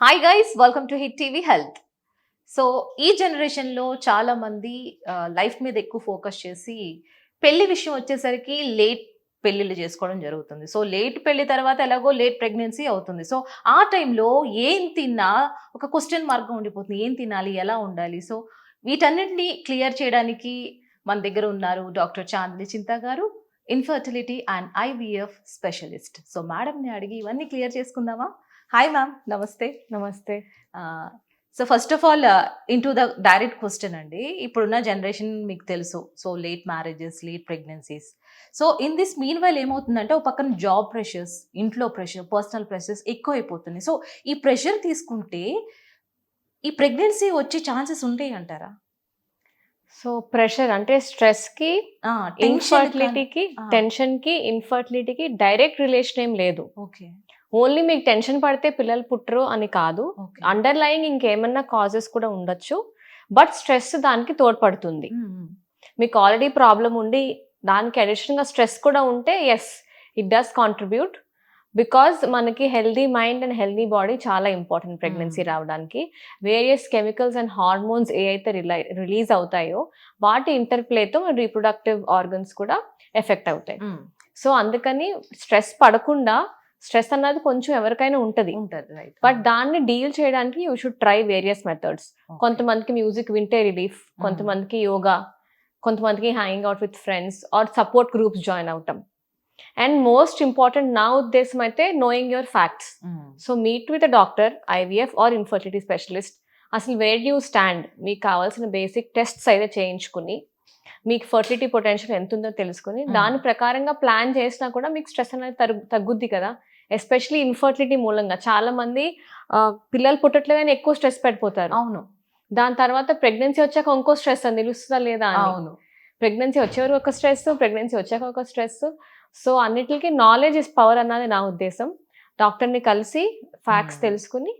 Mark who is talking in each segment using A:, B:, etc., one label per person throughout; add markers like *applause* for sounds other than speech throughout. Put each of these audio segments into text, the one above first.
A: Hi guys welcome to hit TV health so ఈ జనరేషన్లో చాలా మంది లైఫ్ మీద ఎక్కువ ఫోకస్ చేసి పెళ్ళి విషయం వచ్చేసరికి లేట్ పెళ్ళిళ్ళు చేసుకోవడం జరుగుతుంది. సో లేట్ పెళ్ళి తర్వాత ఎలాగో లేట్ ప్రెగ్నెన్సీ అవుతుంది. సో ఆ టైంలో ఏం తిన్నా ఒక క్వశ్చన్ మార్గం ఉండిపోతుంది. ఏం తినాలి? ఎలా ఉండాలి? సో వీటన్నిటిని క్లియర్ చేయడానికి మన దగ్గర ఉన్నారు డాక్టర్ చాందిని చింత గారు infertility and IVF specialist so మేడంని అడిగి ఇవన్నీ క్లియర్ చేసుకుందామా? హాయ్ మ్యామ్ నమస్తే.
B: నమస్తే.
A: So first of all in to the direct question అండి. ఇప్పుడున్న జనరేషన్ మీకు తెలుసు. So late marriages late pregnancies so in this meanwhile ఏమవుతుందంటే ఒక పక్కన జాబ్ ప్రెషర్స్ ఇంట్లో ప్రెషర్ పర్సనల్ ప్రెషర్స్ ఎక్కువ అయిపోతుంది సో ఈ ప్రెషర్ తీసుకుంటే ఈ ప్రెగ్నెన్సీ వచ్చే ఛాన్సెస్ ఉంటాయి అంటారా?
B: సో ప్రెషర్ అంటే స్ట్రెస్కి ఇన్ఫర్టిలిటీకి
A: ఆ.
B: టెన్షన్కి ఇన్ఫర్టిలిటీకి డైరెక్ట్ రిలేషన్ ఏం లేదు.
A: ఓకే
B: ఓన్లీ మీకు టెన్షన్ పడితే పిల్లలు పుట్టరు అని కాదు.
A: ఓకే.
B: అండర్ లయింగ్ ఇంకేమన్నా కాజెస్ కూడా ఉండొచ్చు. బట్ స్ట్రెస్ దానికి తోడ్పడుతుంది. మీకు ఆల్రెడీ ప్రాబ్లం ఉండి దానికి అడిషనల్గా స్ట్రెస్ కూడా ఉంటే yes it does contribute because మనకి healthy mind and healthy body చాలా ఇంపార్టెంట్ ప్రెగ్నెన్సీ. రావడానికి. వేరియస్ కెమికల్స్ అండ్ హార్మోన్స్ ఏ అయితే రిలీజ్ అవుతాయో వాటి ఇంటర్ప్లేతో రీప్రొడక్టివ్ ఆర్గన్స్ కూడా ఎఫెక్ట్ అవుతాయి. సో అందుకని స్ట్రెస్ పడకుండా స్ట్రెస్ అన్నది కొంచెం ఎవరికైనా ఉంటుంది. బట్ దాన్ని డీల్ చేయడానికి you should try various methods. కొంతమందికి మ్యూజిక్ వింటే రిలీఫ్ కొంతమందికి యోగా కొంతమందికి hanging out with friends or support groups join అవటం. అండ్ మోస్ట్ ఇంపార్టెంట్ నా ఉద్దేశం అయితే knowing your facts. So meet with a doctor IVF or infertility specialist. అసలు వేర్ యూ స్టాండ్? మీకు కావాల్సిన బేసిక్ టెస్ట్స్ అయితే చేయించుకుని మీకు ఫర్టిలిటీ పొటెన్షియల్ ఎంత ఉందో తెలుసుకుని. దాని ప్రకారంగా ప్లాన్ చేసినా కూడా మీకు స్ట్రెస్ అనేది తగ్గు తగ్గుద్ది కదా. ఎస్పెషలీ ఇన్ఫర్టిలిటీ మూలంగా. చాలా మంది పిల్లలు పుట్టట్లేదని ఎక్కువ స్ట్రెస్ పడిపోతారు.
A: అవును.
B: దాని తర్వాత ప్రెగ్నెన్సీ వచ్చాక ఇంకో స్ట్రెస్ అని నిలుస్తుందా లేదా అని.
A: అవును.
B: ప్రెగ్నెన్సీ వచ్చేవరకు ఒక స్ట్రెస్ ప్రెగ్నెన్సీ వచ్చాక ఒక స్ట్రెస్. సో అన్నిటికీ నాలెడ్జ్ ఇస్ పవర్ అన్నది నా ఉద్దేశం. డాక్టర్ని కలిసి ఫ్యాక్ట్స్. తెలుసుకుని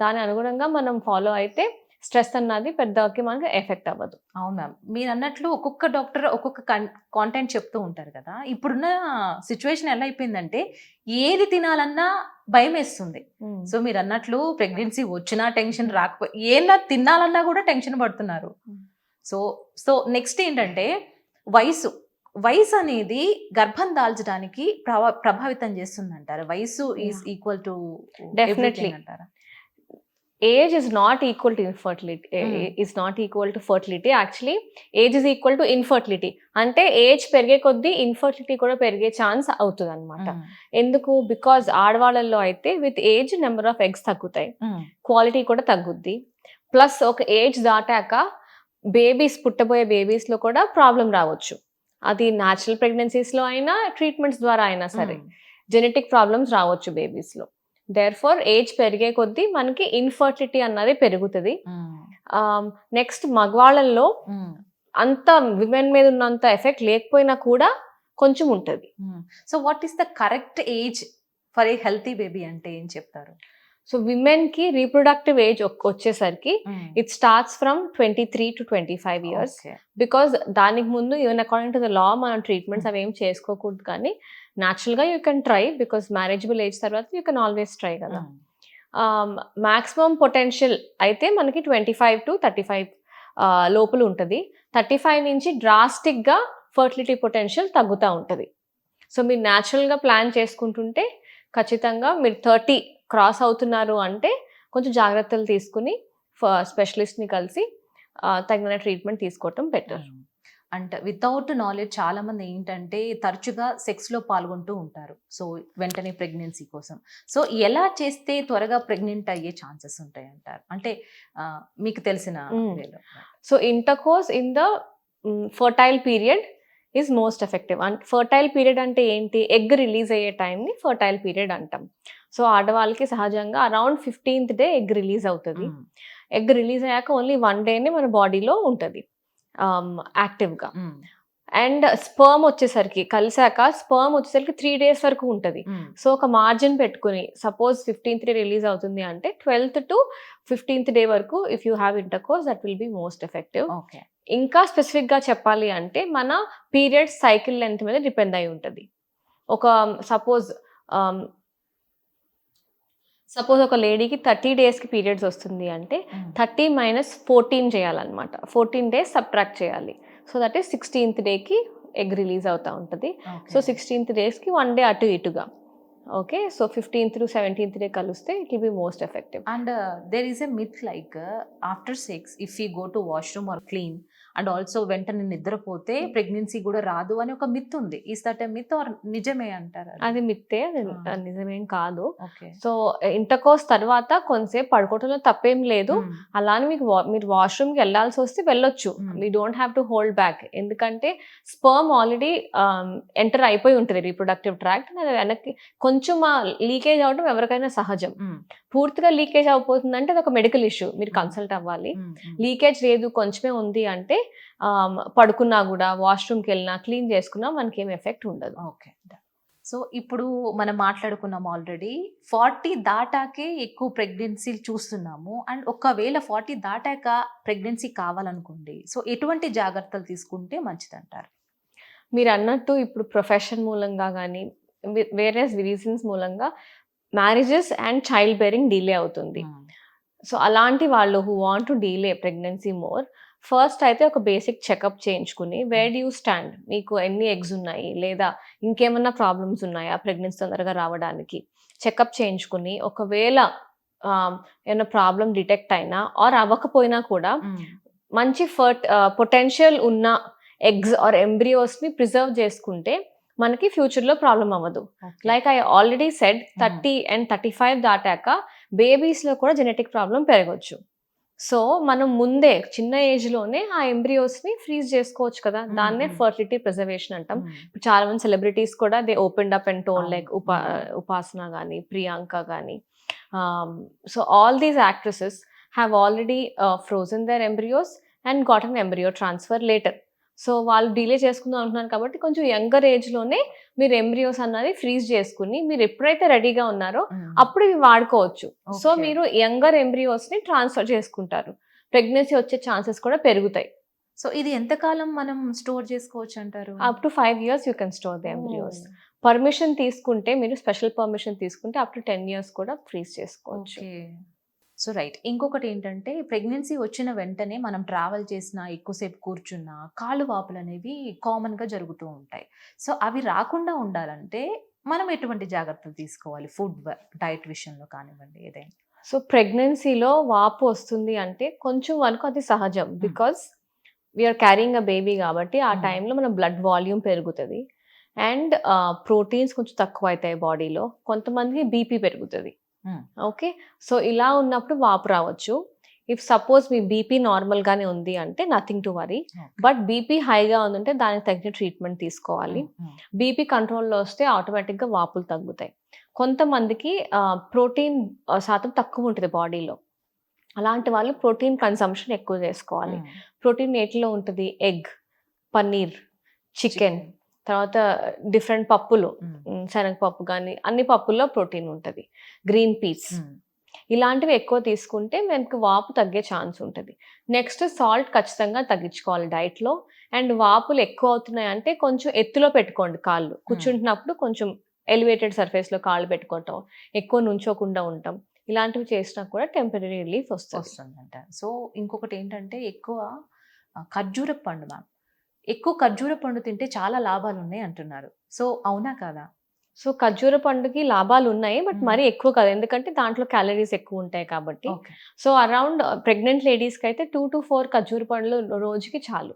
B: దాని అనుగుణంగా మనం ఫాలో అయితే స్ట్రెస్ అన్నది పెద్దకి మనకి ఎఫెక్ట్ అవ్వదు.
A: అవును మ్యామ్. మీరు అన్నట్లు ఒక్కొక్క డాక్టర్ ఒక్కొక్క కాంటెంట్ చెప్తూ ఉంటారు కదా. ఇప్పుడున్న సిచ్యువేషన్ ఎలా అయిపోయిందంటే ఏది తినాలన్నా భయం వేస్తుంది. సో మీరు అన్నట్లు ప్రెగ్నెన్సీ వచ్చినా టెన్షన్ రాకపోయి ఏనా తినాలన్నా కూడా టెన్షన్ పడుతున్నారు. సో సో నెక్స్ట్ ఏంటంటే వయసు. వయసు అనేది గర్భం దాల్చడానికి ప్రభా ప్రభావితం చేస్తుంది అంటారు వయసు ఈజ్. Equal to
B: Definitely.
A: అంటారా?
B: Age is not equal to infertility
A: Hmm.
B: Is not equal to fertility actually age is equal to infertility అంటే ఏజ్ పెరిగే కొద్దీ ఇన్ఫర్టిలిటీ కూడా పెరిగే ఛాన్స్ అవుతుంది అనమాట
A: Hmm.
B: ఎందుకు? బికాజ్ ఆడవాళ్ళల్లో అయితే with age number of eggs తగ్గుతాయి.
A: Hmm.
B: క్వాలిటీ కూడా తగ్గుద్ది. ప్లస్ ఒక ఏజ్ దాటాక బేబీస్ పుట్టబోయే బేబీస్లో కూడా ప్రాబ్లం రావచ్చు. అది న్యాచురల్ ప్రెగ్నెన్సీస్లో అయినా ట్రీట్మెంట్స్ ద్వారా అయినా సరే.
A: Hmm.
B: జెనెటిక్ ప్రాబ్లమ్స్ రావచ్చు బేబీస్లో దేర్ ఫార్ ఏజ్ పెరిగే కొద్దీ మనకి ఇన్ఫర్టిలిటీ అన్నది పెరుగుతుంది. నెక్స్ట్ మగవాళ్ళల్లో
A: Hmm.
B: అంత విమెన్ మీద ఉన్నంత ఎఫెక్ట్ లేకపోయినా కూడా కొంచెం ఉంటుంది.
A: So what is the correct age for a healthy baby అంటే ఏం చెప్తారు?
B: సో విమెన్కి రీప్రొడక్టివ్ ఏజ్ వచ్చేసరికి it starts from twenty three to twenty five years. Because దానికి ముందు even according to the law మనం ట్రీట్మెంట్స్ అవి ఏం చేసుకోకూడదు కానీ న్యాచురల్గా you can try because marriageable age తర్వాత యూ కెన్ ఆల్వేస్ ట్రై కదా.
A: Hmm.
B: మాక్సిమం పొటెన్షియల్ అయితే మనకి twenty five to thirty five లోపల ఉంటుంది. థర్టీ ఫైవ్ నుంచి డ్రాస్టిక్గా ఫర్టిలిటీ పొటెన్షియల్ తగ్గుతూ ఉంటుంది. సో మీరు న్యాచురల్గా ప్లాన్ చేసుకుంటుంటే ఖచ్చితంగా మీరు థర్టీ క్రాస్ అవుతున్నారు అంటే కొంచెం జాగ్రత్తలు తీసుకుని స్పెషలిస్ట్ని కలిసి తగిన ట్రీట్మెంట్ తీసుకోవటం బెటర్
A: అంటే వితౌట్ నాలెడ్జ్ చాలా మంది ఏంటంటే తరచుగా సెక్స్లో పాల్గొంటూ ఉంటారు. సో వెంటనే ప్రెగ్నెన్సీ కోసం. సో ఎలా చేస్తే త్వరగా ప్రెగ్నెంట్ అయ్యే ఛాన్సెస్ ఉంటాయి అంటారు అంటే మీకు తెలిసిన.
B: So intercourse in the fertile period is most effective and fertile period అంటే ఏంటి? ఎగ్ రిలీజ్ అయ్యే టైంని ఫర్టైల్ పీరియడ్ అంటాం. సో ఆడవాళ్ళకి సహజంగా around fifteenth day egg release అవుతుంది. ఎగ్ రిలీజ్ అయ్యాక ఓన్లీ వన్ డేనే మన బాడీలో ఉంటుంది. యాక్టివ్గా. అండ్ స్పర్మ్ వచ్చేసరికి కలిసాక స్పర్మ్ వచ్చేసరికి త్రీ డేస్ వరకు ఉంటుంది. సో ఒక మార్జిన్ పెట్టుకుని సపోజ్ ఫిఫ్టీన్త్ డే రిలీజ్ అవుతుంది అంటే ట్వెల్త్ టు ఫిఫ్టీన్త్ డే వరకు if you have intercourse that will be most effective ఇంకా స్పెసిఫిక్గా చెప్పాలి అంటే మన పీరియడ్ సైకిల్ లెంత్ మీద డిపెండ్ అయి ఉంటుంది. ఒక సపోజ్ సపోజ్ ఒక లేడీకి థర్టీ డేస్కి పీరియడ్స్ వస్తుంది అంటే థర్టీ మైనస్ ఫోర్టీన్ చేయాలన్నమాట. ఫోర్టీన్ డేస్ సబ్ట్రాక్ట్ చేయాలి. సో దట్ ఈస్ సిక్స్టీన్త్ డేకి ఎగ్ రిలీజ్ అవుతూ ఉంటుంది. సో సిక్స్టీన్త్ డేస్కి వన్ డే అటు ఇటుగా. Okay? So fifteenth to seventeenth day కలిస్తే it will be most effective.
A: And there is a myth like after sex if you go to washroom or clean and also వెంటనే నిద్రపోతే pregnancy కూడా రాదు అని ఒక myth ఉంది. ఈస్ దట్ మిత్ ఆర్ నిజమే అంటారు
B: అది? మిత్తే అది
A: Ah.
B: నిజమేం కాదు. సో ఇంటర్కోర్స్ తర్వాత కొంతసేపు పడుకోవడంలో తప్పేం లేదు.
A: Hmm.
B: అలానే మీకు మీరు వాష్రూమ్కి వెళ్ళాల్సి వస్తే వెళ్ళొచ్చు. We don't have to hold back ఎందుకంటే స్పర్మ్ ఆల్రెడీ ఎంటర్ అయిపోయి ఉంటుంది. రీప్రొడక్టివ్ ట్రాక్ట్ అది వెనక్కి కొంచెం లీకేజ్ అవడం ఎవరికైనా సహజం. పూర్తిగా లీకేజ్ అయిపోతుందంటే అది ఒక మెడికల్ ఇష్యూ. మీరు. కన్సల్ట్ అవ్వాలి. లీకేజ్ లేదు కొంచెమే ఉంది అంటే పడుకున్నా కూడా వాష్రూమ్కి వెళ్ళినా క్లీన్ చేసుకున్నా మనకి ఏం ఎఫెక్ట్ ఉండదు.
A: ఓకే. సో ఇప్పుడు మనం మాట్లాడుకున్నాం ఆల్రెడీ ఫార్టీ దాటాకే ఎక్కువ ప్రెగ్నెన్సీలు చూస్తున్నాము. అండ్ ఒకవేళ ఫార్టీ దాటాక ప్రెగ్నెన్సీ కావాలనుకోండి సో ఎటువంటి జాగ్రత్తలు తీసుకుంటే మంచిదంటారు?
B: మీరు అన్నట్టు ఇప్పుడు ప్రొఫెషన్ మూలంగా కానీ వేరే రీజన్స్ మూలంగా marriages and child bearing delay అవుతుంది. సో అలాంటి వాళ్ళు who want to delay pregnancy more first అయితే ఒక బేసిక్ చెకప్ చేయించుకుని వేర్ యూ స్టాండ్ మీకు ఎన్ని ఎగ్స్ ఉన్నాయి? లేదా ఇంకేమన్నా ప్రాబ్లమ్స్ ఉన్నాయా ప్రెగ్నెన్సీ తొందరగా రావడానికి? చెకప్ చేయించుకుని ఒకవేళ ఏమైనా ప్రాబ్లం డిటెక్ట్ అయినా ఆర్ అవ్వకపోయినా కూడా మంచి ఫర్ట్ పొటెన్షియల్ ఉన్న ఎగ్స్ ఆర్ ఎంబ్రియోస్ని ప్రిజర్వ్ చేసుకుంటే మనకి ఫ్యూచర్లో ప్రాబ్లం అవ్వదు. Like I already said thirty and thirty five దాటాక బేబీస్లో కూడా జెనెటిక్ ప్రాబ్లం పెరగచ్చు. సో మనం ముందే చిన్న ఏజ్లోనే ఆ ఎంబ్రియోస్ని ఫ్రీజ్ చేసుకోవచ్చు కదా. దాన్నే. ఫర్టిలిటీ ప్రిజర్వేషన్ అంటాం. ఇప్పుడు చాలా మంది సెలబ్రిటీస్ కూడా they open up and tone. Like ఉపా Upasana కానీ ప్రియాంక కానీ so all these actresses have already frozen their embryos and got an embryo transfer later so వాళ్ళు డిలే చేసుకుందాం అంటున్నారు కాబట్టి కొంచెం యంగర్ ఏజ్లోనే మీరు ఎంబ్రియోస్ అన్నది ఫ్రీజ్ చేసుకుని మీరు ఎప్పుడైతే రెడీగా ఉన్నారో అప్పుడు ఇవి వాడుకోవచ్చు. సో. మీరు యంగర్ ఎంబ్రియోస్ని ట్రాన్స్ఫర్ చేసుకుంటారు. ప్రెగ్నెన్సీ వచ్చే ఛాన్సెస్ కూడా పెరుగుతాయి.
A: సో ఇది ఎంతకాలం మనం స్టోర్ చేసుకోవచ్చు అంటారు?
B: Up to five years you can store the embryos permission తీసుకుంటే మీరు స్పెషల్ పర్మిషన్ తీసుకుంటే అప్ టు టెన్ ఇయర్స్ కూడా ఫ్రీజ్ చేసుకోవచ్చు.
A: So right. ఇంకొకటి ఏంటంటే ప్రెగ్నెన్సీ వచ్చిన వెంటనే మనం ట్రావెల్ చేసిన ఎక్కువసేపు కూర్చున్నా కాళ్ళు వాపులు అనేవి కామన్గా జరుగుతూ ఉంటాయి. సో అవి రాకుండా ఉండాలంటే మనం ఎటువంటి జాగ్రత్తలు తీసుకోవాలి? ఫుడ్ డైట్ విషయంలో కానివ్వండి ఏదైనా.
B: సో ప్రెగ్నెన్సీలో వాపు వస్తుంది అంటే కొంచెం వరకు అది సహజం. Because we are carrying a baby కాబట్టి ఆ. టైంలో మన బ్లడ్ వాల్యూమ్ పెరుగుతుంది. అండ్ ప్రోటీన్స్ కొంచెం తక్కువ అవుతాయి బాడీలో. కొంతమందికి బీపీ పెరుగుతుంది. ఓకే సో ఇలా ఉన్నప్పుడు వాపు రావచ్చు. ఇఫ్ సపోజ్ మీ బీపీ నార్మల్గానే ఉంది అంటే nothing to worry but BP హైగా ఉందంటే దానికి తగిన ట్రీట్మెంట్ తీసుకోవాలి. బీపీ కంట్రోల్లో వస్తే ఆటోమేటిక్గా వాపులు తగ్గుతాయి. కొంతమందికి ప్రోటీన్ శాతం తక్కువ ఉంటుంది బాడీలో. అలాంటి వాళ్ళు ప్రోటీన్ కన్సంప్షన్ ఎక్కువ చేసుకోవాలి. ప్రోటీన్ నేటిలో ఉంటుంది? ఎగ్ పన్నీర్ చికెన్ తర్వాత డిఫరెంట్ పప్పులు శనగపప్పు కానీ అన్ని పప్పుల్లో ప్రోటీన్ ఉంటుంది. Green peas. ఇలాంటివి ఎక్కువ తీసుకుంటే మనకు వాపు తగ్గే ఛాన్స్ ఉంటుంది. నెక్స్ట్ సాల్ట్ ఖచ్చితంగా తగ్గించుకోవాలి డైట్లో. అండ్ వాపులు ఎక్కువ అవుతున్నాయి అంటే కొంచెం ఎత్తులో పెట్టుకోండి కాళ్ళు. కూర్చుంటున్నప్పుడు కొంచెం ఎలివేటెడ్ సర్ఫేస్లో కాళ్ళు పెట్టుకోవటం ఎక్కువ నుంచోకుండా ఉండటం ఇలాంటివి చేసినా కూడా టెంపరీ రిలీఫ్ వస్తుంది.
A: వస్తుందంట. సో ఇంకొకటి ఏంటంటే ఎక్కువ ఖర్జూర పండు మ్యామ్. ఎక్కువ ఖర్జూర పండు తింటే చాలా లాభాలు ఉన్నాయి అంటున్నారు. సో అవునా కాదా?
B: సో ఖర్జూర పండుకి లాభాలు ఉన్నాయి బట్. మరీ ఎక్కువ కాదు. ఎందుకంటే దాంట్లో క్యాలరీస్ ఎక్కువ ఉంటాయి కాబట్టి. సో అరౌండ్ ప్రెగ్నెంట్ లేడీస్కి అయితే టూ టు ఫోర్ ఖర్జూర పండ్లు రోజుకి చాలు.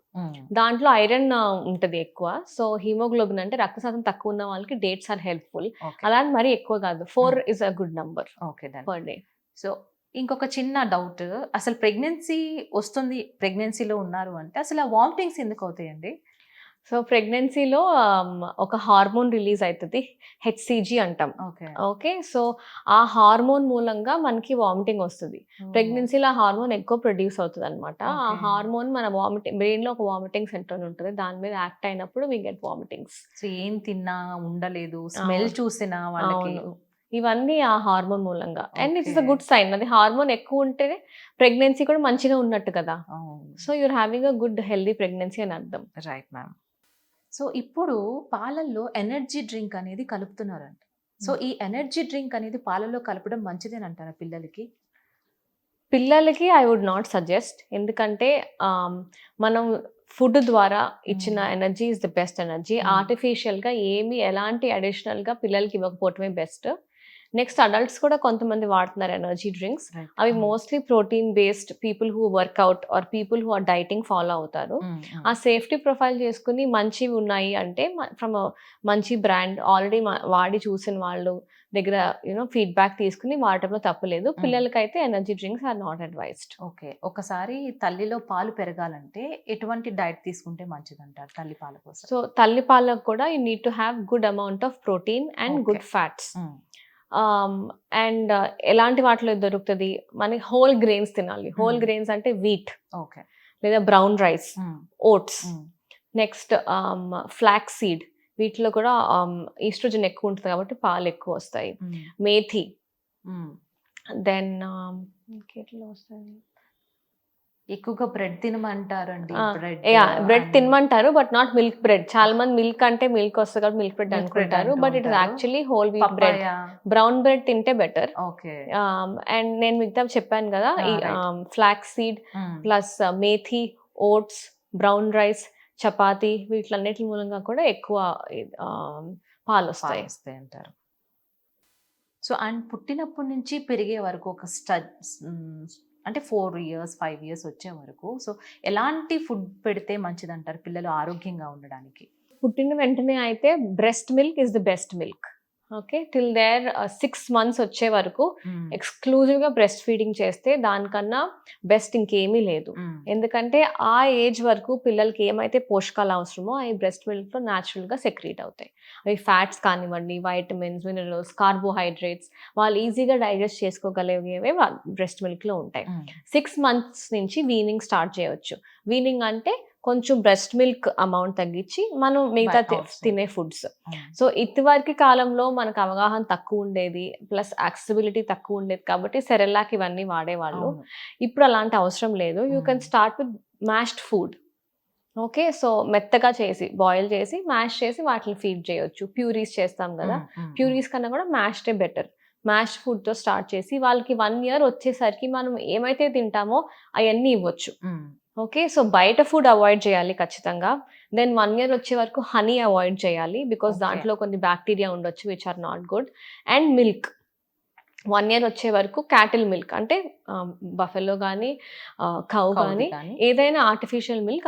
B: దాంట్లో ఐరన్ ఉంటుంది ఎక్కువ. సో హీమోగ్లోబిన్ అంటే రక్తశాతం తక్కువ ఉన్న వాళ్ళకి డేట్స్ ఆర్ హెల్ప్ఫుల్.
A: ఓకే.
B: అలా అని మరీ ఎక్కువ కాదు. Four is a good number
A: okay
B: per day.
A: So ఇంకొక చిన్న డౌట్. అసలు ప్రెగ్నెన్సీ వస్తుంది ప్రెగ్నెన్సీలో ఉన్నారు అంటే అసలు ఆ వామిటింగ్స్ ఎందుకు అవుతాయండి?
B: సో ప్రెగ్నెన్సీలో ఒక హార్మోన్ రిలీజ్ అవుతుంది హెచ్సిజి అంటాం.
A: ఓకే.
B: ఓకే సో ఆ హార్మోన్ మూలంగా మనకి వామిటింగ్ వస్తుంది. ప్రెగ్నెన్సీలో ఆ హార్మోన్ ఎక్కువ ప్రొడ్యూస్ అవుతుంది అనమాట ఆ. హార్మోన్ మన వామిటింగ్ బ్రెయిన్లో ఒక వామిటింగ్ సెంటర్ ఉంటుంది దాని మీద యాక్ట్ అయినప్పుడు వీ గెట్ వామిటింగ్స్.
A: సో ఏం తిన్నా ఉండలేదు స్మెల్. చూసినా వాళ్ళకి.
B: ఇవన్నీ ఆ హార్మోన్ మూలంగా. And it's a. Good sign. అది హార్మోన్ ఎక్కువ ఉంటేనే ప్రెగ్నెన్సీ కూడా మంచిగా ఉన్నట్టు కదా. So you're having a good healthy pregnancy అని అర్థం.
A: Right ma'am. సో ఇప్పుడు పాలల్లో ఎనర్జీ డ్రింక్ అనేది కలుపుతున్నారంట. సో ఈ ఎనర్జీ డ్రింక్ అనేది పాలలో కలపడం మంచిదేనంటారా పిల్లలకి?
B: పిల్లలకి ఐ వుడ్ నాట్ సజెస్ట్ ఎందుకంటే మనం ఫుడ్ ద్వారా ఇచ్చిన
A: Mm.
B: Energy is the best energy. ఆర్టిఫిషియల్గా ఏమి ఎలాంటి అడిషనల్గా పిల్లలకి ఇవ్వకపోవటమే బెస్ట్. నెక్స్ట్ అడల్ట్స్ కూడా కొంతమంది వాడుతున్నారు ఎనర్జీ డ్రింక్స్ అవి mostly protein based people who workout or people who are dieting follow అవుతారు. ఆ సేఫ్టీ ప్రొఫైల్ చేసుకుని మంచివి ఉన్నాయి అంటే ఫ్రమ్ మంచి బ్రాండ్ ఆల్రెడీ వాడి చూసిన వాళ్ళు దగ్గర యూనో ఫీడ్బ్యాక్ తీసుకుని వాడటంలో తప్పలేదు పిల్లలకైతే energy drinks are not advised
A: okay. ఒకసారి తల్లిలో పాలు పెరగాలంటే ఎటువంటి డైట్ తీసుకుంటే మంచిదంటారు తల్లి పాల కోసం?
B: సో తల్లి పాలకు కూడా you need to have good amount of protein and. Good fats. And Um, ఎలాంటి వాటిలో దొరుకుతుంది మనకి హోల్ గ్రెయిన్స్ తినాలి హోల్. గ్రెయిన్స్ అంటే వీట్
A: ఓకే
B: లేదా brown rice. Oats. Next flax seed వీటిలో కూడా ఈస్ట్రోజన్ ఎక్కువ ఉంటుంది కాబట్టి పాలు ఎక్కువ వస్తాయి. మేథి. దెన్ ఇంకెట్లో వస్తాయి
A: ఎక్కువగా బ్రెడ్ తినమంటారండి
B: ఆ,
A: బ్రెడ్
B: తినమంటారు బట్ నాట్ మిల్క్ బ్రెడ్ చాలా మంది మిల్క్ అంటే మిల్క్ వస్తుంది కాబట్టి మిల్క్ బ్రెడ్ అనుకుంటారు but it is. Actually whole wheat bread brown bread తింటే బెటర్
A: ఓకే
B: అండ్ నేను మిగతా చెప్పాను కదా ఈ
A: Ah, right.
B: Flax seed plus methi oats brown rice chapati వీటిలన్నిటి మూలంగా కూడా ఎక్కువ um, పాలు వస్తాయి
A: వస్తాయి అంటారు. సో అండ్ పుట్టినప్పటి నుంచి పెరిగే వరకు ఒక స్టడ్ అంటే ఫోర్ ఇయర్స్ ఫైవ్ ఇయర్స్ వచ్చే వరకు. సో ఎలాంటి ఫుడ్ పెడితే మంచిది అంటారు పిల్లలు ఆరోగ్యంగా ఉండడానికి?
B: పుట్టిన వెంటనే అయితే breast milk is the best milk. Okay till their six months వచ్చే వరకు ఎక్స్క్లూజివ్గా బ్రెస్ట్ ఫీడింగ్ చేస్తే దానికన్నా బెస్ట్ ఇంకేమీ లేదు. ఎందుకంటే ఆ ఏజ్ వరకు పిల్లలకి ఏమైతే పోషకాలు అవసరమో అవి బ్రెస్ట్ మిల్క్లో న్యాచురల్గా సెక్రీట్ అవుతాయి. అవి ఫ్యాట్స్ కానివ్వండి వైటమిన్స్ మినరల్స్ కార్బోహైడ్రేట్స్ వాళ్ళు ఈజీగా డైజెస్ట్ చేసుకోగలిగేవే బ్రెస్ట్ మిల్క్లో ఉంటాయి. సిక్స్ మంత్స్ నుంచి వీనింగ్ స్టార్ట్ చేయవచ్చు వీనింగ్ అంటే కొంచెం బ్రెస్ట్ మిల్క్ అమౌంట్ తగ్గించి మనం మిగతా. తినే ఫుడ్స్ సో ఇదివరకు కాలంలో మనకు అవగాహన తక్కువ ఉండేది ప్లస్ యాక్సెసిబిలిటీ తక్కువ ఉండేది కాబట్టి సెరెల్లాక్ ఇవన్నీ వాడేవాళ్ళు. ఇప్పుడు అలాంటి అవసరం లేదు. You can. Start with mashed food okay so మెత్తగా చేసి బాయిల్ చేసి మ్యాష్ చేసి వాటిని ఫీడ్ చేయొచ్చు. ప్యూరీస్ చేస్తాం కదా. ప్యూరీస్ కన్నా కూడా మ్యాష్డే బెటర్ మ్యాష్ ఫుడ్తో స్టార్ట్ చేసి వాళ్ళకి వన్ ఇయర్ వచ్చేసరికి మనం ఏమైతే తింటామో అవన్నీ ఇవ్వచ్చు. ఓకే సో బయట ఫుడ్ అవాయిడ్ చేయాలి ఖచ్చితంగా. దెన్ వన్ ఇయర్ వచ్చే వరకు హనీ అవాయిడ్ చేయాలి బికాస్. దాంట్లో కొన్ని బ్యాక్టీరియా ఉండొచ్చు which are not good and milk one year వచ్చే వరకు క్యాటిల్ మిల్క్ అంటే బఫెలో కానీ కౌ కానీ ఏదైనా ఆర్టిఫిషియల్ మిల్క్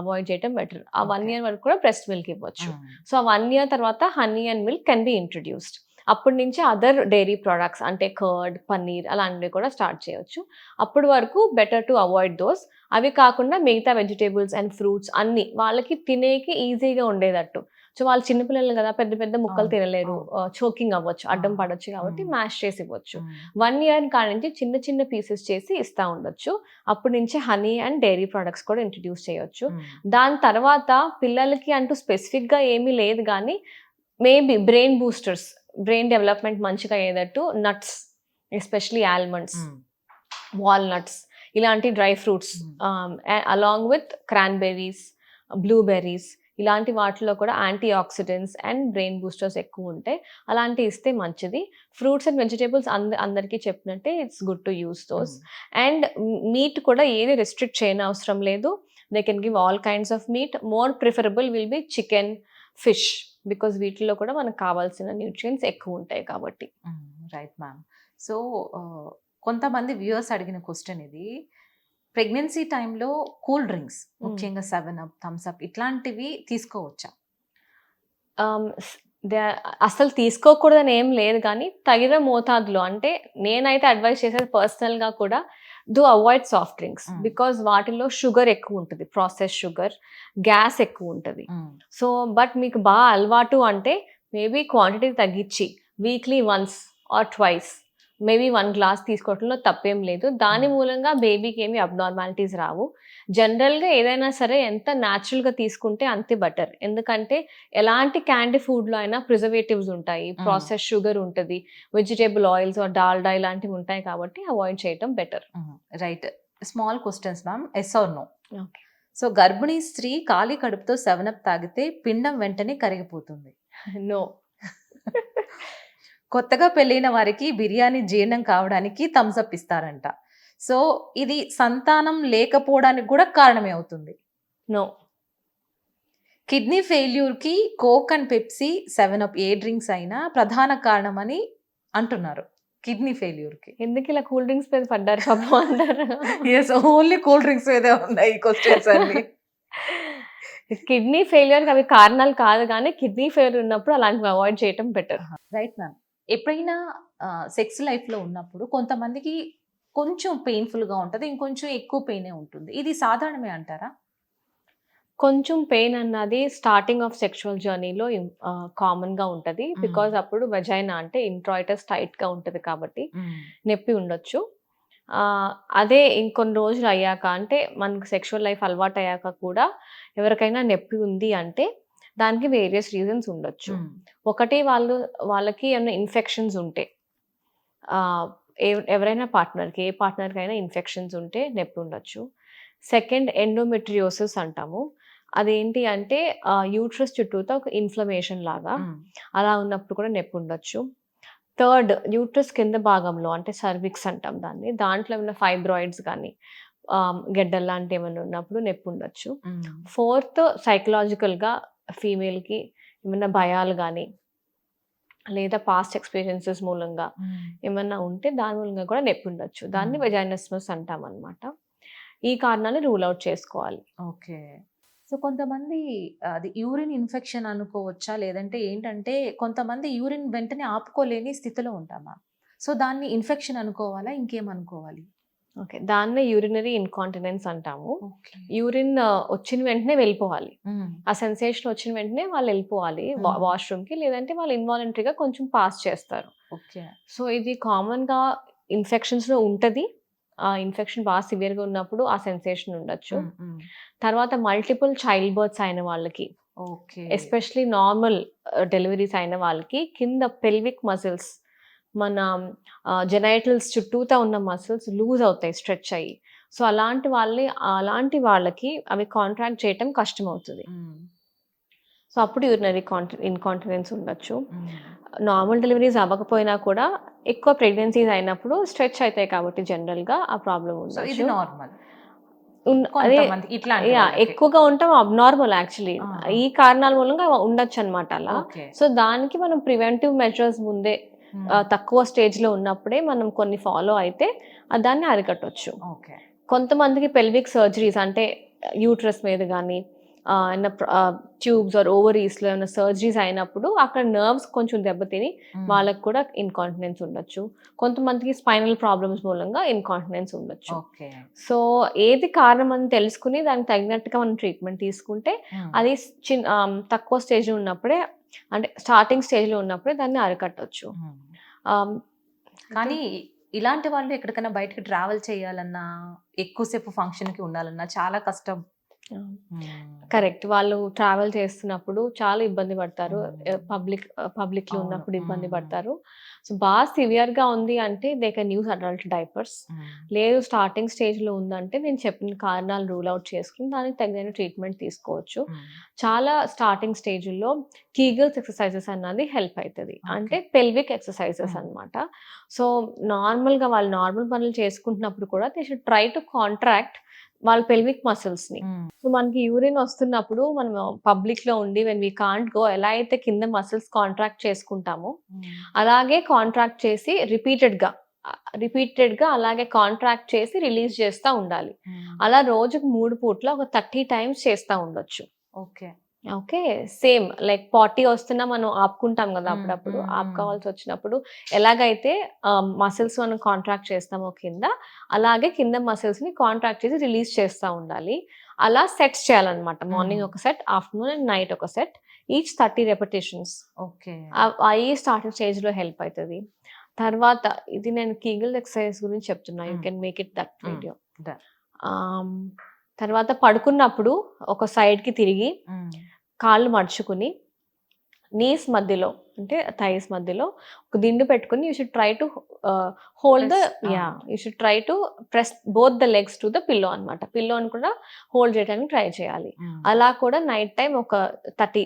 B: అవాయిడ్ చేయడం బెటర్ ఆ వన్. ఇయర్ వరకు కూడా బ్రెస్ట్ మిల్క్ ఇవ్వచ్చు. సో ఆ వన్ ఇయర్ తర్వాత honey and milk can be introduced అప్పటి నుంచి అదర్ డైరీ ప్రోడక్ట్స్ అంటే కర్డ్ పన్నీర్ అలాంటివి కూడా స్టార్ట్ చేయొచ్చు. అప్పటి వరకు బెటర్ టు అవాయిడ్ దోస్ అవి కాకుండా మిగతా వెజిటేబుల్స్ అండ్ ఫ్రూట్స్ అన్ని వాళ్ళకి తినేకి ఈజీగా ఉండేటట్టు. సో వాళ్ళు చిన్నపిల్లలు కదా పెద్ద పెద్ద ముక్కలు తినలేరు చోకింగ్ అవ్వచ్చు అడ్డం. పడవచ్చు కాబట్టి. మ్యాష్ చేసి ఇవ్వచ్చు. వన్ ఇయర్ కాడ నుంచి చిన్న చిన్న పీసెస్ చేసి ఇస్తా ఉండొచ్చు. అప్పటి నుంచి హనీ అండ్ డైరీ ప్రొడక్ట్స్ కూడా ఇంట్రడ్యూస్ చేయొచ్చు. దాని తర్వాత పిల్లలకి అంటూ స్పెసిఫిక్గా ఏమీ లేదు కానీ maybe brain boosters brain development మంచిగా అయ్యేటట్టు నట్స్ ఎస్పెషలీ ఆల్మండ్స్ వాల్నట్స్ ఇలాంటి dry fruits along with cranberries blueberries ఇలాంటి వాటిలో కూడా antioxidants and brain boosters ఎక్కువ ఉంటాయి అలాంటివి ఇస్తే మంచిది. ఫ్రూట్స్ అండ్ వెజిటేబుల్స్ అంద అందరికీ చెప్పినట్టే it's good to use those and meat కూడా ఏది రెస్ట్రిక్ట్ చేయని అవసరం లేదు. They can give all kinds of meat more preferable will be chicken fish because వీటిలో కూడా మనకు కావాల్సిన న్యూట్రియన్స్ ఎక్కువ ఉంటాయి కాబట్టి
A: రైట్ మ్యామ్. సో కొంతమంది వ్యూవర్స్ అడిగిన క్వశ్చన్ ఇది. ప్రెగ్నెన్సీ టైంలో కూల్ డ్రింక్స్ ముఖ్యంగా సెవెన్ అప్ థమ్స్ అప్ ఇట్లాంటివి తీసుకోవచ్చా?
B: అసలు తీసుకోకూడదని ఏం లేదు కానీ తగిన మోతాదులో అంటే నేనైతే అడ్వైస్ చేసేది పర్సనల్గా కూడా do avoid soft drinks. Because వాటిలో షుగర్ ఎక్కువ ఉంటుంది ప్రాసెస్ షుగర్ గ్యాస్ ఎక్కువ ఉంటుంది సో బట్ మీకు బాగా అలవాటు అంటే మేబీ క్వాంటిటీ తగ్గించి weekly once or twice maybe one glass తీసుకోవడంలో తప్పేం లేదు. దాని. మూలంగా బేబీకి ఏమి అబ్నార్మాలిటీస్ రావు. జనరల్గా ఏదైనా సరే ఎంత న్యాచురల్గా తీసుకుంటే అంతే బెటర్ ఎందుకంటే ఎలాంటి క్యాండీ ఫుడ్లో అయినా ప్రిజర్వేటివ్స్ ఉంటాయి. ప్రాసెస్ షుగర్ ఉంటుంది. వెజిటేబుల్ ఆయిల్స్ డాల్డా ఇలాంటివి ఉంటాయి కాబట్టి అవాయిడ్ చేయటం better
A: right small questions ma'am yes or no
B: okay
A: so గర్భిణీ స్త్రీ ఖాళీ కడుపుతో సెవెన్ అప్ తాగితే పిండం వెంటనే కరిగిపోతుంది. *laughs*
B: నో *laughs*
A: కొత్తగా పెళ్ళైన వారికి బిర్యానీ జీర్ణం కావడానికి థమ్స్ అప్ ఇస్తారంట. సో ఇది సంతానం లేకపోవడానికి కూడా కారణమే అవుతుంది.
B: No
A: kidney ఫెయిల్యూర్కి Coke and Pepsi Seven Up A drinks అయినా ప్రధాన కారణమని అంటున్నారు. కిడ్నీ ఫెయిల్యూర్కి.
B: ఎందుకు ఇలా కూల్ డ్రింక్స్ మీద పడ్డారు పాపం అందరు?
A: ఎస్ ఓన్లీ కూల్ డ్రింక్స్ ఏదో ఉన్నాయి క్వశ్చన్స్ అన్ని.
B: కిడ్నీ ఫెయిలియర్ అవి కారణాలు కాదు కానీ కిడ్నీ ఫెయిల్యూర్ ఉన్నప్పుడు అలాంటివి అవాయిడ్ చేయటం బెటర్.
A: రైట్ మ్యామ్ ఎప్పుడైనా సెక్స్ లైఫ్లో ఉన్నప్పుడు కొంతమందికి కొంచెం పెయిన్ఫుల్గా ఉంటుంది ఇంకొంచెం ఎక్కువ పెయినే ఉంటుంది. ఇది సాధారణమే అంటారా?
B: కొంచెం పెయిన్ అన్నది స్టార్టింగ్ ఆఫ్ సెక్షువల్ జర్నీలో కామన్గా ఉంటది. బికాజ్ అప్పుడు వెజైనా అంటే ఇంట్రాయిటస్ టైట్గా ఉంటది కాబట్టి నొప్పి ఉండొచ్చు. అదే ఇంకొన్ని రోజులు అయ్యాక అంటే మనకు సెక్షువల్ లైఫ్ అలవాటు అయ్యాక కూడా ఎవరికైనా నొప్పి ఉంది అంటే దానికి వేరియస్ రీజన్స్ ఉండొచ్చు. ఒకటి వాళ్ళు వాళ్ళకి ఏమైనా ఇన్ఫెక్షన్స్ ఉంటే ఎవరైనా పార్ట్నర్కి ఏ పార్ట్నర్కి అయినా ఇన్ఫెక్షన్స్ ఉంటే నొప్పి ఉండొచ్చు. సెకండ్ ఎండోమెట్రియోసిస్ అంటాము. అదేంటి అంటే యూట్రస్ చుట్టూతో ఒక ఇన్ఫ్లమేషన్ లాగా అలా ఉన్నప్పుడు కూడా నొప్పి ఉండొచ్చు. థర్డ్ యూట్రస్ కింద భాగంలో అంటే సర్విక్స్ అంటాం దాన్ని దాంట్లో ఏమైనా ఫైబ్రాయిడ్స్ కానీ గెడ్డల్ లాంటి ఏమైనా ఉన్నప్పుడు నొప్పి ఉండొచ్చు. ఫోర్త్ సైకలాజికల్గా ఫీమేల్కి ఏమైనా భయాలు కానీ లేదా పాస్ట్ ఎక్స్పీరియన్సెస్ మూలంగా ఏమన్నా ఉంటే దాని మూలంగా కూడా నొప్పి ఉండొచ్చు. దాన్ని. వెజైనస్మస్ అంటాం అనమాట ఈ కారణాలు రూల్ అవుట్ చేసుకోవాలి.
A: ఓకే. సో కొంతమంది అది యూరిన్ ఇన్ఫెక్షన్ అనుకోవచ్చా? లేదంటే ఏంటంటే కొంతమంది యూరిన్ వెంటనే ఆపుకోలేని స్థితిలో ఉంటామా? సో దాన్ని ఇన్ఫెక్షన్ అనుకోవాలా? ఇంకేం అనుకోవాలి?
B: ఓకే. దాన్నే యూరినరీ ఇన్కాంటినెన్స్ అంటాము. యూరిన్ వచ్చిన వెంటనే వెళ్ళిపోవాలి. ఆ సెన్సేషన్ వచ్చిన వెంటనే వాళ్ళు వెళ్ళిపోవాలి. వాష్రూమ్కి లేదంటే వాళ్ళు ఇన్వాలంటరీగా కొంచెం పాస్ చేస్తారు.
A: ఓకే.
B: సో ఇది కామన్గా ఇన్ఫెక్షన్స్లో ఉంటుంది. ఆ ఇన్ఫెక్షన్ బాగా సివియర్గా ఉన్నప్పుడు ఆ సెన్సేషన్ ఉండొచ్చు. తర్వాత మల్టిపుల్ చైల్డ్ బర్త్స్ అయిన వాళ్ళకి
A: ఓకే.
B: ఎస్పెషలీ నార్మల్ డెలివరీస్ అయిన వాళ్ళకి కింద పెల్విక్ మసిల్స్ మన జెనైటల్స్ చుట్టూతా ఉన్న మసిల్స్ లూజ్ అవుతాయి స్ట్రెచ్ అయ్యి. సో అలాంటి వాళ్ళని అలాంటి వాళ్ళకి అవి కాంట్రాక్ట్ చేయటం కష్టం అవుతుంది సో అప్పుడు యూరినరీ కాంటి ఇన్కాంటినెన్స్ ఉండొచ్చు. నార్మల్ డెలివరీస్ అవ్వకపోయినా కూడా ఎక్కువ ప్రెగ్నెన్సీస్ అయినప్పుడు స్ట్రెచ్ అవుతాయి కాబట్టి జనరల్గా ఆ ప్రాబ్లం
A: సో ఇది
B: ఉండొచ్చు
A: నార్మల్
B: ఉన్- అదే
A: కొంతమంది ఇట్లాంటి
B: యా
A: వాళ్ళకి.
B: ఎక్కువగా ఉండటం అబ్నార్మల్ యాక్చువల్లీ. ఈ కారణాల మూలంగా ఉండొచ్చు అనమాట అలా సో దానికి మనం ప్రివెంటివ్ మెజర్స్ ముందే తక్కువ స్టేజ్లో ఉన్నప్పుడే మనం కొన్ని ఫాలో అయితే దాన్ని అరికట్టొచ్చు.
A: ఓకే.
B: కొంతమందికి పెల్విక్ సర్జరీస్ అంటే యూట్రస్ మీద కానీ ట్యూబ్స్ ఆర్ ఓవరీస్లో ఏమైనా సర్జరీస్ అయినప్పుడు అక్కడ నర్వ్స్ కొంచెం దెబ్బతిని. వాళ్ళకి కూడా ఇన్కాంటినెన్స్ ఉండొచ్చు. కొంతమందికి స్పైనల్ ప్రాబ్లమ్స్ మూలంగా ఇన్కాంటినెన్స్ ఉండొచ్చు. సో ఏది కారణం అని తెలుసుకుని దానికి తగినట్టుగా మనం ట్రీట్మెంట్ తీసుకుంటే. అది చిన్న తక్కువ స్టేజ్లో ఉన్నప్పుడే అంటే స్టార్టింగ్ స్టేజ్లో ఉన్నప్పుడే దాన్ని అరికట్టవచ్చు
A: కానీ ఇలాంటి వాళ్ళు ఎక్కడికైనా బయటకు ట్రావెల్ చేయాలన్నా ఎక్కువసేపు ఫంక్షన్కి ఉండాలన్నా చాలా కష్టం.
B: కరెక్ట్. వాళ్ళు ట్రావెల్ చేస్తున్నప్పుడు చాలా ఇబ్బంది పడతారు. పబ్లిక్
A: పబ్లిక్లో.
B: ఉన్నప్పుడు ఇబ్బంది. పడతారు. సో బాగా సివియర్గా ఉంది అంటే they can use adult diapers లేదు స్టార్టింగ్ స్టేజ్లో ఉందంటే నేను చెప్పిన కారణాలు రూల్ అవుట్ చేసుకుని దానికి తగిన ట్రీట్మెంట్ తీసుకోవచ్చు. చాలా స్టార్టింగ్ స్టేజ్లో కీగల్స్ ఎక్సర్సైజెస్ అన్నది హెల్ప్ అవుతుంది. అంటే పెల్విక్ ఎక్సర్సైజెస్. అన్నమాట. సో నార్మల్గా వాళ్ళు నార్మల్ పనులు చేసుకుంటున్నప్పుడు కూడా they should try to contract వాళ్ళ పెల్విక్ మసిల్స్ని సో మనకి యూరిన్ వస్తున్నప్పుడు మనం పబ్లిక్లో ఉండి వెన్ వీ కాంట్ గో ఎలా అయితే కింద మసిల్స్ కాంట్రాక్ట్ చేసుకుంటామో అలాగే కాంట్రాక్ట్ చేసి రిపీటెడ్గా రిపీటెడ్గా అలాగే కాంట్రాక్ట్ చేసి రిలీజ్ చేస్తూ ఉండాలి. అలా రోజుకు మూడు పూట్ల ఒక థర్టీ టైమ్స్ చేస్తూ ఉండొచ్చు.
A: Okay.
B: Okay same. Like party వస్తున్నా మనం ఆపుకుంటాం కదా అప్పుడప్పుడు. ఆపుకోవాల్సి వచ్చినప్పుడు ఎలాగైతే మసిల్స్ మనం కాంట్రాక్ట్ చేస్తామో కింద అలాగే కింద మసిల్స్ని కాంట్రాక్ట్ చేసి రిలీజ్ చేస్తూ ఉండాలి. అలా సెట్స్ చేయాలన్నమాట. మార్నింగ్. ఒక సెట్ ఆఫ్టర్నూన్ అండ్ నైట్ ఒక set each thirty repetitions
A: okay.
B: అవి స్టార్టింగ్ స్టేజ్లో హెల్ప్ అవుతుంది తర్వాత ఇది నేను కీగిల్ ఎక్సర్సైజ్ గురించి చెప్తున్నా. You. Can make it that. Video. తర్వాత పడుకున్నప్పుడు ఒక side కి తిరిగి కాళ్ళు మడుచుకుని నీస్ మధ్యలో అంటే థైస్ మధ్యలో ఒక దిండు పెట్టుకుని you should try to hold the yeah. You should try to press both the legs to the pillow అనమాట పిల్లోని కూడా హోల్డ్ చేయడానికి ట్రై చేయాలి. అలా కూడా నైట్ టైం ఒక థర్టీ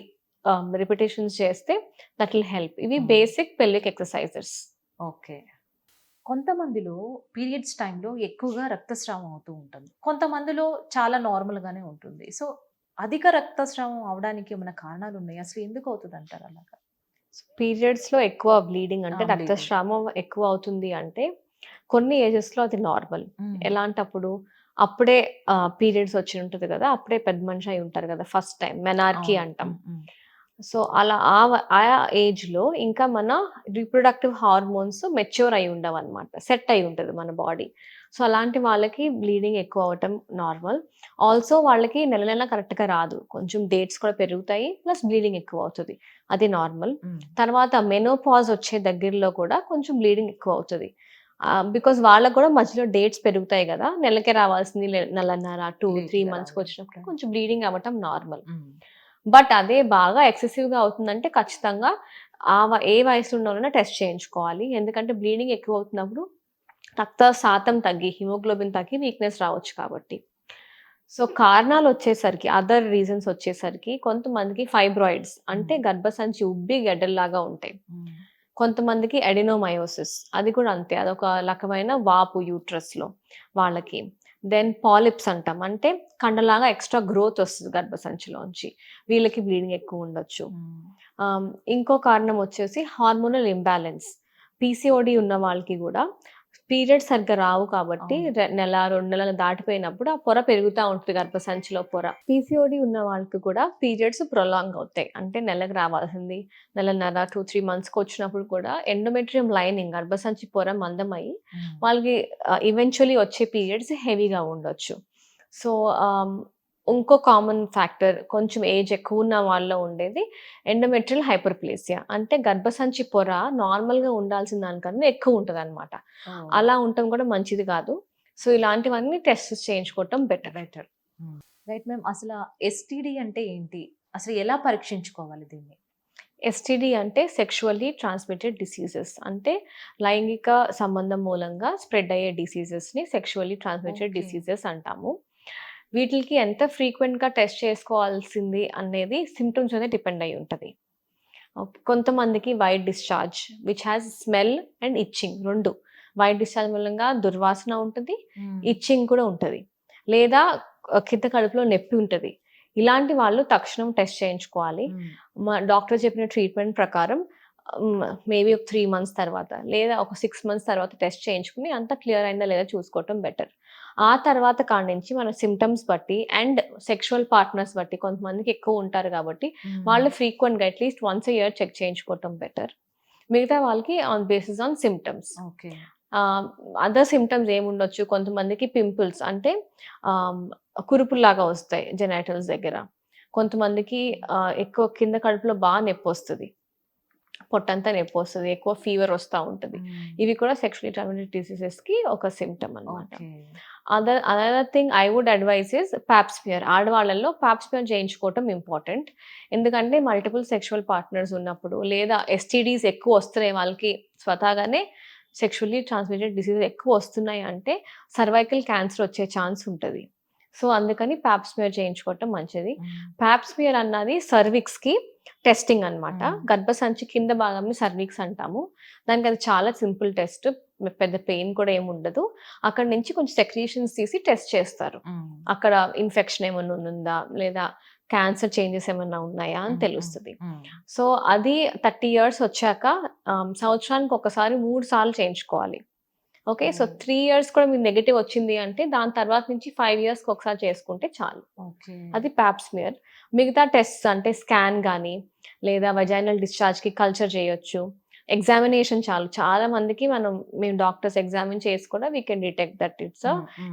B: రిపిటేషన్స్ చేస్తే దట్ విల్ హెల్ప్ ఇవి. Basic pelvic exercises
A: okay. కొంతమందిలో పీరియడ్స్ టైంలో ఎక్కువగా రక్తస్రావం అవుతూ ఉంటుంది. కొంతమందిలో చాలా నార్మల్ గానే ఉంటుంది. సో అధిక రక్తస్రావం అవడానికి ఏమైనా కారణాలు ఉన్నాయి అసలు ఎందుకు అవుతుంది అంటారు అలాగా
B: పీరియడ్స్లో ఎక్కువ బ్లీడింగ్ అంటే. రక్తస్రావం ఎక్కువ అవుతుంది అంటే కొన్ని ఏజెస్లో అది నార్మల్ ఎలాంటప్పుడు? అప్పుడే పీరియడ్స్ వచ్చి ఉంటుంది కదా అప్పుడే పెద్ద మనిషి అయి ఉంటారు కదా ఫస్ట్ టైం మెనార్కీ. అంటాం. సో అలా ఆ వ- ఆ ఏజ్లో ఇంకా మన రీప్రొడక్టివ్ హార్మోన్స్ మెచ్యూర్ అయి ఉండవు అనమాట సెట్ అయి ఉంటుంది మన బాడీ. సో అలాంటి వాళ్ళకి బ్లీడింగ్ ఎక్కువ అవటం నార్మల్. ఆల్సో వాళ్ళకి నెల నెల కరెక్ట్గా రాదు. కొంచెం డేట్స్ కూడా పెరుగుతాయి ప్లస్ బ్లీడింగ్ ఎక్కువ అవుతుంది. అది నార్మల్. తర్వాత మెనోపాజ్ వచ్చే దగ్గరలో కూడా కొంచెం బ్లీడింగ్ ఎక్కువ అవుతుంది. బికాస్ వాళ్ళకు కూడా మధ్యలో డేట్స్ పెరుగుతాయి కదా. నెలకే రావాల్సింది నెలన్నర టూ త్రీ మంత్స్కి. వచ్చినప్పుడు కొంచెం బ్లీడింగ్ అవ్వటం నార్మల్. బట్ అదే బాగా excessive గా అవుతుందంటే ఖచ్చితంగా ఆ ఏ వయసులో ఉన్న వాళ్ళైనా టెస్ట్ చేయించుకోవాలి. ఎందుకంటే బ్లీడింగ్ ఎక్కువ అవుతున్నప్పుడు రక్త శాతం తగ్గి హిమోగ్లోబిన్ తగ్గి వీక్నెస్ రావచ్చు కాబట్టి. సో కారణాలు వచ్చేసరికి అదర్ రీజన్స్ వచ్చేసరికి కొంతమందికి ఫైబ్రాయిడ్స్ అంటే గర్భసంచి ఉబ్బి గడ్డల్లాగా ఉంటాయి. కొంతమందికి ఎడినోమయోసిస్ అది కూడా అంతే. అదొక రకమైన వాపు యూట్రస్లో వాళ్ళకి. దెన్ పాలిప్స్ అంటాం. అంటే కండలాగా ఎక్స్ట్రా గ్రోత్ వస్తుంది గర్భసంచిలోంచి. వీళ్ళకి బ్లీడింగ్ ఎక్కువ ఉండొచ్చు. ఇంకో కారణం వచ్చేసి హార్మోనల్ ఇంబ్యాలెన్స్. పీసీఓడి ఉన్న వాళ్ళకి కూడా పీరియడ్స్ సరిగ్గా రావు కాబట్టి నెల రెండు నెలలు దాటిపోయినప్పుడు ఆ పొర పెరుగుతూ ఉంటుంది గర్భసంచిలో పొర. పీసీఓడి ఉన్న వాళ్ళకి కూడా పీరియడ్స్ ప్రొలాంగ్ అవుతాయి. అంటే నెలకు రావాల్సింది. నెలన్నర టూ త్రీ మంత్స్కి వచ్చినప్పుడు కూడా ఎండోమెట్రియం లైనింగ్ గర్భసంచి పొర మందమై. వాళ్ళకి ఈవెన్చువలీ వచ్చే పీరియడ్స్ హెవీగా ఉండొచ్చు. సో ఇంకో కామన్ ఫ్యాక్టర్ కొంచెం ఏజ్ ఎక్కువ ఉన్న వాళ్ళలో ఉండేది ఎండోమెట్రియల్ హైపర్ప్లేసియా అంటే గర్భసంచి పొర నార్మల్గా ఉండాల్సిన దానికన్నా ఎక్కువ ఉంటుంది అనమాట. అలా ఉండటం కూడా మంచిది కాదు. సో ఇలాంటివన్నీ టెస్ట్ చేయించుకోవటం బెటర్
A: బెటర్ రైట్ మ్యామ్ అసలు ఎస్టిడి అంటే ఏంటి? అసలు ఎలా పరీక్షించుకోవాలి దీన్ని?
B: ఎస్టిడి అంటే సెక్షువల్లీ ట్రాన్స్మిటెడ్ డిసీజెస్ అంటే లైంగిక సంబంధం మూలంగా స్ప్రెడ్ అయ్యే డిసీజెస్ని సెక్షువల్లీ ట్రాన్స్మిటెడ్. డిసీజెస్ అంటాము. వీటికి ఎంత ఫ్రీక్వెంట్గా టెస్ట్ చేసుకోవాల్సింది అనేది సిమ్టమ్స్ మీద డిపెండ్ అయి ఉంటుంది. కొంతమందికి white discharge which has smell and itching రెండు. వైట్ డిశ్చార్జ్ మూలంగా దుర్వాసన ఉంటుంది ఇచ్చింగ్ కూడా ఉంటుంది. లేదా కింద కడుపులో నొప్పి ఉంటుంది. ఇలాంటి వాళ్ళు తక్షణం టెస్ట్ చేయించుకోవాలి.
A: ఉమ్.
B: మా డాక్టర్ చెప్పిన ట్రీట్మెంట్ ప్రకారం మేబీ ఒక త్రీ మంత్స్ తర్వాత లేదా ఒక సిక్స్ మంత్స్ తర్వాత టెస్ట్ చేయించుకుని అంత క్లియర్ అయిందా లేదా చూసుకోవటం బెటర్. ఆ తర్వాత కాడ నుంచి మన సిమ్టమ్స్ బట్టి అండ్ సెక్షువల్ పార్ట్నర్స్ బట్టి కొంతమందికి ఎక్కువ ఉంటారు కాబట్టి
A: ఉమ్.
B: వాళ్ళు ఫ్రీక్వెంట్గా at least once year check చేయించుకోవటం better మిగతా వాళ్ళకి on basis on symptoms
A: okay.
B: Other symptoms ఏముండొచ్చు కొంతమందికి పింపుల్స్ అంటే కురుపుల్లాగా వస్తాయి జెనైటల్స్ దగ్గర. కొంతమందికి ఎక్కువ కింద కడుపులో బాగా నొప్పి వస్తుంది. పొట్టంతా నొప్పి వస్తుంది ఎక్కువ ఫీవర్ వస్తూ ఉంటుంది. ఇవి కూడా సెక్షువల్లీ ట్రాన్స్మిటెడ్ డిసీజెస్కి ఒక సిమ్టమ్ అన్నమాట.
A: Okay.
B: Other another thing I would advise is pap smear ఆడవాళ్ళల్లో pap smear చేయించుకోవటం ఇంపార్టెంట్ ఎందుకంటే మల్టిపుల్ సెక్షువల్ పార్ట్నర్స్ ఉన్నప్పుడు లేదా ఎస్టీడీస్ ఎక్కువ వస్తున్నాయి వాళ్ళకి స్వతహాగానే సెక్షువల్లీ ట్రాన్స్మిటెడ్ డిసీజెస్ ఎక్కువ వస్తున్నాయి అంటే సర్వైకల్ క్యాన్సర్ వచ్చే ఛాన్స్ ఉంటుంది. సో అందుకని ప్యాప్స్మియర్ చేయించుకోవటం మంచిది. ప్యాప్స్మియర్ అన్నది cervix కి టెస్టింగ్ అన్నమాట.
A: Mm.
B: గర్భసంచి కింద భాగంని సర్వీక్స్ అంటాము. దానికి అది చాలా సింపుల్ టెస్ట్. పెద్ద పెయిన్ కూడా ఏమి ఉండదు. అక్కడ నుంచి కొంచెం సెక్రీషన్స్ తీసి టెస్ట్ చేస్తారు. అక్కడ ఇన్ఫెక్షన్ ఏమైనా ఉందా? లేదా క్యాన్సర్ చేంజెస్ ఏమైనా ఉన్నాయా? అని. తెలుస్తుంది. సో అది థర్టీ ఇయర్స్ వచ్చాక సంవత్సరానికి ఒకసారి మూడు సార్లు చేయించుకోవాలి. ఓకే? సో. త్రీ ఇయర్స్ కూడా మీకు నెగిటివ్ వచ్చింది అంటే దాని తర్వాత నుంచి ఫైవ్ ఇయర్స్కి ఒకసారి చేసుకుంటే చాలు.
A: ఓకే.
B: అది ప్యాప్స్మియర్ మిగతా టెస్ట్ అంటే స్కాన్ కానీ లేదా వజైనల్ డిశ్చార్జ్కి కల్చర్ చేయొచ్చు. ఎగ్జామినేషన్ చాలు. చాలా మందికి మనం మేము డాక్టర్స్ ఎగ్జామిన్ చేసి కూడా we can detect that it's.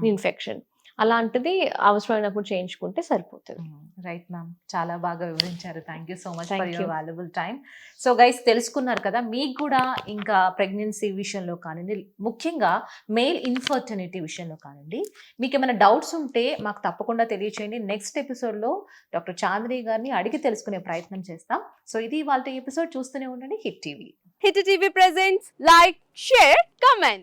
B: Infection అలాంటిది అవసరమైనప్పుడు చేయించుకుంటే సరిపోతుంది.
A: రైట్ మ్యామ్ చాలా బాగా వివరించారు. Thank you so much for your. Valuable time so guys తెలుసుకున్నారు కదా మీకు కూడా ఇంకా ప్రెగ్నెన్సీ విషయంలో కానివ్వండి ముఖ్యంగా మెయిల్ ఇన్ఫర్టినిటీ విషయంలో కానివ్వండి మీకు ఏమైనా డౌట్స్ ఉంటే మాకు తప్పకుండా తెలియచేయండి. నెక్స్ట్ ఎపిసోడ్లో డాక్టర్ చాందిని గారిని అడిగి తెలుసుకునే ప్రయత్నం చేస్తాం. సో ఇది వాళ్ళ ఎపిసోడ్ చూస్తూనే ఉండండి. Hit TV
C: Hit TV presents like, share, comment.